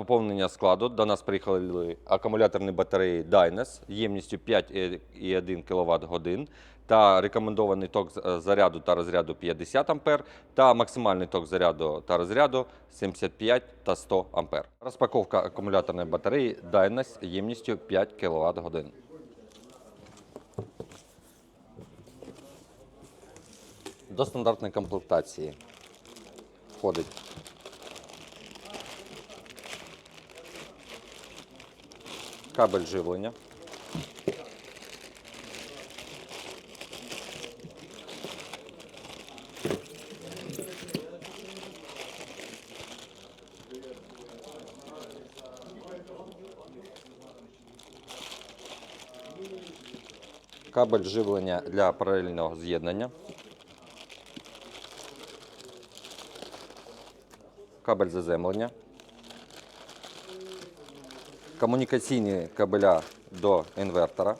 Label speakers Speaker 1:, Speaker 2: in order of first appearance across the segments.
Speaker 1: Поповнення складу до нас приїхали акумуляторні батареї Dynas ємністю 5,1 кВт годин та рекомендований ток е, заряду та розряду 50 А та максимальний ток заряду та розряду 75 та 100 А. Розпаковка акумуляторної батареї Dynas ємністю 5 кВт годин. До стандартної комплектації входить кабель живлення. Кабель живлення для паралельного з'єднання. Кабель заземлення. Комунікаційні кабеля до інвертора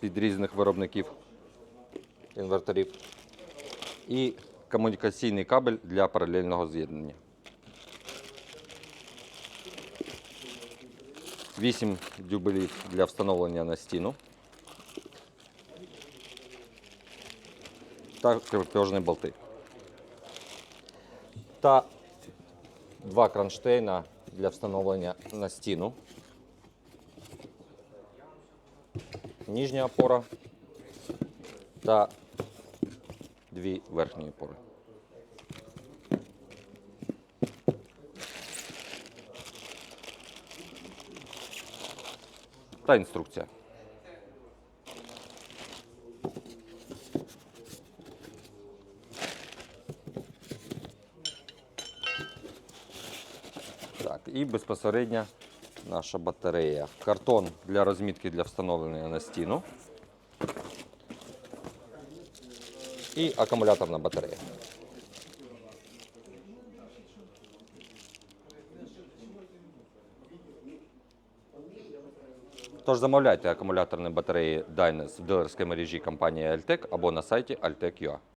Speaker 1: під різних виробників інверторів і комунікаційний кабель для паралельного з'єднання. 8 дюбелів для встановлення на стіну та крепежні болти. Та два кронштейна для встановлення на стіну. Нижня опора та дві верхні опори. Та інструкція. І безпосередньо наша батарея. Картон для розмітки для встановлення на стіну. І акумуляторна батарея. Тож замовляйте акумуляторні батареї Dynas в дилерській мережі компанії Altec або на сайті altec.ua.